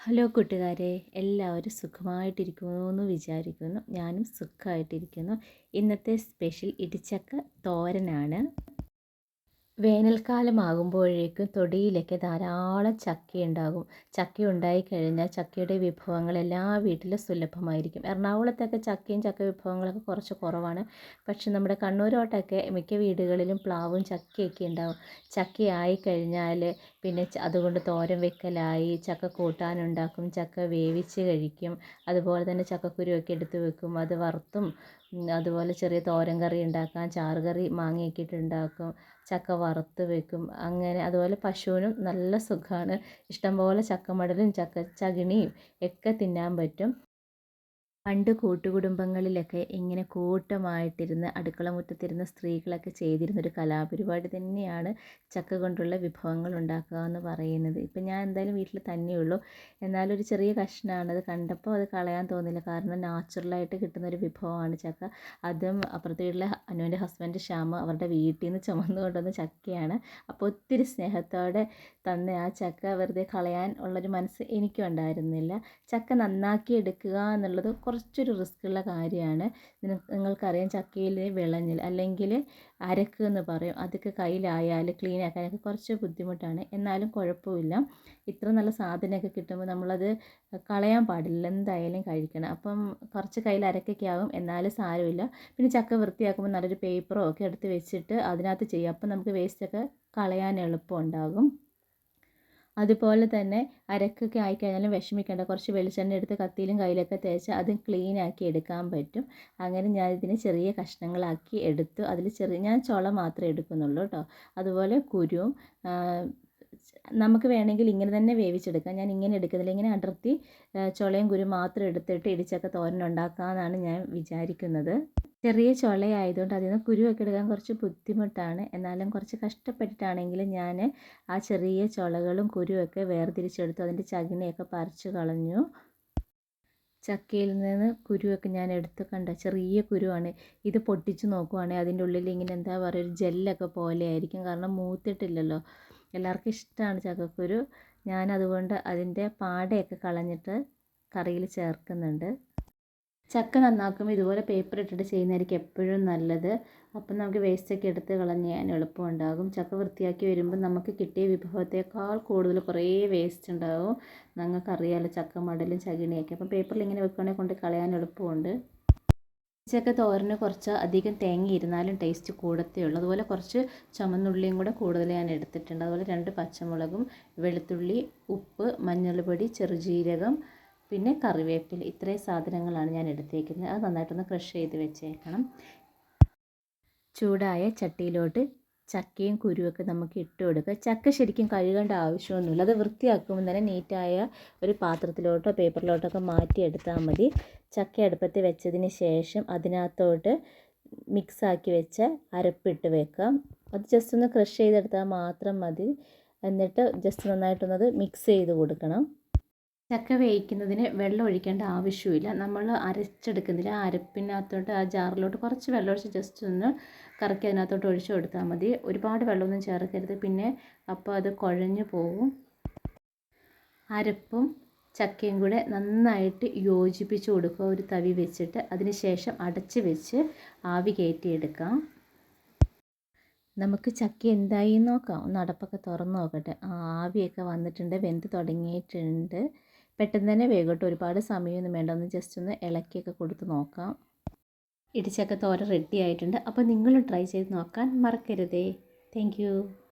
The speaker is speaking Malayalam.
ഹലോ കൂട്ടുകാരെ എല്ലാവരും സുഖമായിട്ടിരിക്കുന്നു എന്ന് വിചാരിക്കുന്നു. ഞാനും സുഖമായിട്ടിരിക്കുന്നു. ഇന്നത്തെ സ്പെഷ്യൽ ഇടിച്ചക്ക തോരനാണ്. വേനൽക്കാലമാകുമ്പോഴേക്കും തൊടിയിലൊക്കെ ധാരാളം ചക്കയുണ്ടാകും. ചക്ക ഉണ്ടായി കഴിഞ്ഞാൽ ചക്കയുടെ വിഭവങ്ങൾ എല്ലാ വീട്ടിലും സുലഭമായിരിക്കും. എറണാകുളത്തൊക്കെ ചക്കയും ചക്ക വിഭവങ്ങളൊക്കെ കുറച്ച് കുറവാണ്. പക്ഷെ നമ്മുടെ കണ്ണൂരോട്ടൊക്കെ മിക്ക വീടുകളിലും പ്ലാവും ചക്കയൊക്കെ ഉണ്ടാവും. ചക്കയായി കഴിഞ്ഞാൽ പിന്നെ അതുകൊണ്ട് തോരൻ വെക്കലായി ചക്ക കൂട്ടാനുണ്ടാക്കും ചക്ക വേവിച്ച് കഴിക്കും. അതുപോലെ തന്നെ ചക്കക്കുരുവൊക്കെ എടുത്ത് വെക്കും. അത് വറുത്തും അതുപോലെ ചെറിയ തോരൻ കറി ഉണ്ടാക്കാം ചാറ് കറി മാങ്ങയൊക്കെ ഇട്ടുണ്ടാക്കും ചക്ക വറുത്ത് വെക്കും അങ്ങനെ അതുപോലെ പശുവിനും നല്ല സുഖമാണ് ഇഷ്ടംപോലെ ചക്കമടലും ചക്ക ചകിണിയും ഒക്കെ തിന്നാൻ പറ്റും. പണ്ട് കൂട്ടുകുടുംബങ്ങളിലൊക്കെ ഇങ്ങനെ കൂട്ടമായിട്ടിരുന്ന് അടുക്കള മുറ്റത്തിരുന്ന് സ്ത്രീകളൊക്കെ ചെയ്തിരുന്നൊരു കലാപരിപാടി തന്നെയാണ് ചക്ക കൊണ്ടുള്ള വിഭവങ്ങൾ ഉണ്ടാക്കുക എന്ന് പറയുന്നത്. ഇപ്പം ഞാൻ എന്തായാലും വീട്ടിൽ തന്നെയുള്ളൂ ഒരു ചെറിയ കഷ്ണമാണ് അത് കണ്ടപ്പോൾ അത് കളയാൻ തോന്നില്ല. കാരണം നാച്ചുറലായിട്ട് കിട്ടുന്ന ഒരു വിഭവമാണ് ചക്ക. അതും അപ്പുറത്തെ വീട്ടിലെ അനുവിന്റെ ഹസ്ബൻഡ് ശ്യാമ അവരുടെ വീട്ടിൽ നിന്ന് ചുമന്നു കൊണ്ടുവന്ന ചക്കയാണ്. അപ്പോൾ ഒത്തിരി സ്നേഹത്തോടെ തന്ന ആ ചക്ക വെറുതെ കളയാൻ ഉള്ളൊരു മനസ്സ് എനിക്കും ഉണ്ടായിരുന്നില്ല ചക്ക നന്നാക്കി എടുക്കുക എന്നുള്ളത് കുറച്ചൊരു റിസ്ക്കുള്ള കാര്യമാണ്. നിങ്ങൾക്കറിയാം ചക്കയിൽ വിളഞ്ഞിൽ അല്ലെങ്കിൽ അരക്ക് എന്ന് പറയും. അതൊക്കെ കയ്യിലായാൽ ക്ലീൻ ആക്കാനൊക്കെ കുറച്ച് ബുദ്ധിമുട്ടാണ്. എന്നാലും കുഴപ്പമില്ല. ഇത്ര നല്ല സാധനമൊക്കെ കിട്ടുമ്പോൾ നമ്മളത് കളയാൻ പാടില്ല. എന്തായാലും കഴിക്കണം. അപ്പം കുറച്ച് കയ്യിൽ അരക്കൊക്കെ ആകും എന്നാലും സാരമില്ല. പിന്നെ ചക്ക വൃത്തിയാക്കുമ്പോൾ നല്ലൊരു പേപ്പറോ ഒക്കെ എടുത്ത് വെച്ചിട്ട് അതിനകത്ത് ചെയ്യാം. അപ്പം നമുക്ക് വേസ്റ്റൊക്കെ കളയാൻ എളുപ്പമുണ്ടാകും അതുപോലെ തന്നെ അരക്കൊക്കെ ആയിക്കഴിഞ്ഞാലും വിഷമിക്കേണ്ട. കുറച്ച് വെളിച്ചെണ്ണ എടുത്ത് കത്തിയിലും കയ്യിലൊക്കെ തേച്ച് അത് ക്ലീൻ ആക്കി എടുക്കാൻ പറ്റും. അങ്ങനെ ഞാൻ ഇതിനെ ചെറിയ കഷ്ണങ്ങളാക്കി എടുത്തു. അതിൽ ചെറിയ ഞാൻ ചുള മാത്രമേ എടുക്കുന്നുള്ളൂ കേട്ടോ അതുപോലെ കുരുവും നമുക്ക് വേണമെങ്കിൽ ഇങ്ങനെ തന്നെ വേവിച്ചെടുക്കാം. ഞാൻ ഇങ്ങനെ എടുക്കുന്നില്ല. ഇങ്ങനെ അടർത്തി ചുളയും കുരു മാത്രം എടുത്തിട്ട് ഇടിച്ചൊക്കെ തോരനുണ്ടാക്കാമെന്നാണ് ഞാൻ വിചാരിക്കുന്നത്. ചെറിയ ചുളയായതുകൊണ്ട് അതിൽ നിന്ന് കുരുവൊക്കെ എടുക്കാൻ കുറച്ച് ബുദ്ധിമുട്ടാണ്. എന്നാലും കുറച്ച് കഷ്ടപ്പെട്ടിട്ടാണെങ്കിലും ഞാൻ ആ ചെറിയ ചുളകളും കുരുവൊക്കെ വേർതിരിച്ചെടുത്തു. അതിന്റെ ചകിണിയൊക്കെ പറിച്ചു കളഞ്ഞു. ചക്കയിൽ നിന്ന് കുരുവൊക്കെ ഞാൻ എടുത്ത് കണ്ട? ചെറിയ കുരുവാണ്. ഇത് പൊട്ടിച്ച് നോക്കുവാണെങ്കിൽ അതിന്റെ ഉള്ളിൽ ഇങ്ങനെ എന്താ പറയുക ഒരു ജെല്ലൊക്കെ പോലെ ആയിരിക്കും. കാരണം മൂത്തിട്ടില്ലല്ലോ. എല്ലാവർക്കും ഇഷ്ടമാണ് ചക്കക്കുരു. ഞാൻ അതുകൊണ്ട് അതിന്റെ പാടയൊക്കെ കളഞ്ഞിട്ട് കറിയിൽ ചേർക്കുന്നുണ്ട്. ചക്ക നന്നാക്കുമ്പോൾ ഇതുപോലെ പേപ്പർ ഇട്ടിട്ട് ചെയ്യുന്നതായിരിക്കും എപ്പോഴും നല്ലത്. അപ്പം നമുക്ക് വേസ്റ്റൊക്കെ എടുത്ത് കളഞ്ഞാൻ എളുപ്പമുണ്ടാകും ചക്ക വൃത്തിയാക്കി വരുമ്പോൾ നമുക്ക് കിട്ടിയ വിഭവത്തേക്കാൾ കൂടുതൽ കുറേ വേസ്റ്റ് ഉണ്ടാകും നിങ്ങൾക്കറിയാമല്ലോ ചക്ക മടലും ചകിണിയൊക്കെ. അപ്പം പേപ്പറിൽ ഇങ്ങനെ വെക്കുകയാണെങ്കിൽ കൊണ്ട് കളയാൻ എളുപ്പമുണ്ട്. ചക്ക തോരന് കുറച്ച് അധികം തേങ്ങ ഇരുന്നാലും ടേസ്റ്റ് കൂടത്തേ ഉള്ളൂ. അതുപോലെ കുറച്ച് ചുമന്നുള്ളിയും കൂടെ കൂടുതൽ ഞാൻ എടുത്തിട്ടുണ്ട്. അതുപോലെ രണ്ട് പച്ചമുളകും വെളുത്തുള്ളി ഉപ്പ് മഞ്ഞൾപ്പൊടി ചെറുജീരകം പിന്നെ കറിവേപ്പില. ഇത്രയും സാധനങ്ങളാണ് ഞാൻ എടുത്തേക്കുന്നത്. അത് നന്നായിട്ടൊന്ന് ക്രഷ് ചെയ്ത് വെച്ചേക്കണം. ചൂടായ ചട്ടിയിലോട്ട് ചക്കയും കുരുവൊക്കെ നമുക്ക് ഇട്ട് കൊടുക്കുക. ചക്ക ശരിക്കും കഴുകേണ്ട ആവശ്യമൊന്നുമില്ല. അത് വൃത്തിയാക്കുമ്പോൾ തന്നെ നീറ്റായ ഒരു പാത്രത്തിലോട്ടോ പേപ്പറിലോട്ടൊക്കെ മാറ്റിയെടുത്താൽ മതി. ചക്ക അടുപ്പത്ത് വെച്ചതിന് ശേഷം അതിനകത്തോട്ട് മിക്സാക്കി വെച്ച അരപ്പിട്ട് വെക്കാം. അത് ജസ്റ്റ് ഒന്ന് ക്രഷ് ചെയ്തെടുത്താൽ മാത്രം മതി. എന്നിട്ട് ജസ്റ്റ് നന്നായിട്ടൊന്നത് മിക്സ് ചെയ്ത് കൊടുക്കണം. ചക്ക വേവിക്കുന്നതിന് വെള്ളം ഒഴിക്കേണ്ട ആവശ്യമില്ല നമ്മൾ അരച്ചെടുക്കുന്നില്ല. ആ അരപ്പിനകത്തോട്ട് ആ ജാറിലോട്ട് കുറച്ച് വെള്ളം ഒഴിച്ച് ജസ്റ്റ് ഒന്ന് കറക്കി അതിനകത്തോട്ട് ഒഴിച്ചു കൊടുത്താൽ മതി. ഒരുപാട് വെള്ളമൊന്നും ചേർക്കരുത്. പിന്നെ അപ്പോൾ അത് കുഴഞ്ഞു പോകും അരപ്പും ചക്കയും കൂടെ നന്നായിട്ട് യോജിപ്പിച്ച് കൊടുക്കുക. ഒരു തവി വെച്ചിട്ട് അതിന് ശേഷം അടച്ച് വെച്ച് ആവി കയറ്റിയെടുക്കാം. നമുക്ക് ചക്ക എന്തായി നോക്കാം. ഒന്ന് അടപ്പൊക്കെ തുറന്ന് നോക്കട്ടെ. ആവിയൊക്കെ വന്നിട്ടുണ്ട് വെന്ത് തുടങ്ങിയിട്ടുണ്ട്. പെട്ടെന്ന് തന്നെ വേഗട്ട് ഒരുപാട് സമയമൊന്നും വേണ്ട. ഒന്ന് ജസ്റ്റ് ഒന്ന് ഇളക്കിയൊക്കെ കൊടുത്ത് നോക്കാം. ഇടിച്ചക്ക തോര റെഡി ആയിട്ടുണ്ട്. അപ്പോൾ നിങ്ങളും ട്രൈ ചെയ്ത് നോക്കാൻ മറക്കരുതേ. താങ്ക്